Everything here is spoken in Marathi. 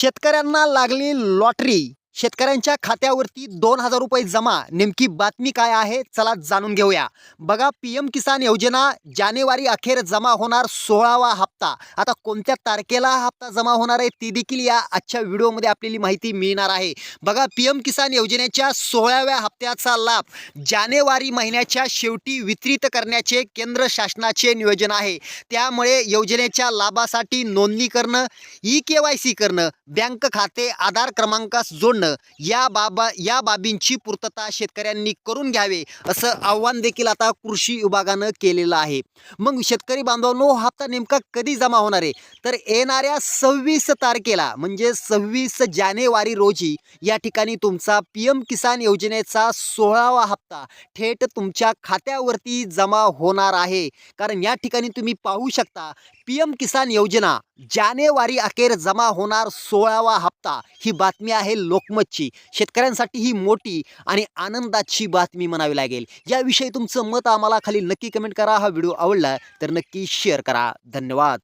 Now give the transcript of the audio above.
शेतकऱ्यांना लागली लॉटरी. शेतकऱ्यांच्या खात्यावरती दोन हजार रुपये जमा. नेमकी बातमी काय आहे? चला जाणून घेऊया. बघा पी एम किसान योजना जानेवारी अखेर जमा होणार सोळावा हप्ता. आता कोणत्या तारखेला हप्ता जमा होणार आहे ती देखील या आजच्या व्हिडिओमध्ये आपल्याला माहिती मिळणार आहे. बघा पी एम किसान योजनेच्या सोळाव्या हप्त्याचा लाभ जानेवारी महिन्याच्या शेवटी वितरित करण्याचे केंद्र शासनाचे नियोजन आहे. त्यामुळे योजनेच्या लाभासाठी नोंदणी करणं ई के वाय सी करणं बँक खाते आधार क्रमांकास जोडणं या बाबा या बाबींची पूर्तता शेतकऱ्यांनी करून घ्यावे असं आव्हान देखील आता कृषी विभागानं केलेलं आहे. मग शेतकरी बांधवांनो हप्ता नेमका कधी जमा होणार आहे? तर येणाऱ्या सव्वीस तारखेला म्हणजे सव्वीस जानेवारी रोजी या ठिकाणी तुमचा पी एम किसान योजनेचा सोळावा हप्ता थेट तुमच्या खात्यावरती जमा होणार आहे. कारण या ठिकाणी तुम्ही पाहू शकता पी एम किसान योजना जानेवारी अखेर जमा होणार सोळावा हप्ता. ही बातमी आहे लोकमतची. शेतकऱ्यांसाठी ही मोठी आणि आनंदाची बातमी म्हणावी लागेल. याविषयी तुमचं मत आम्हाला खाली नक्की कमेंट करा. हा व्हिडिओ आवडला तर नक्की शेअर करा. धन्यवाद.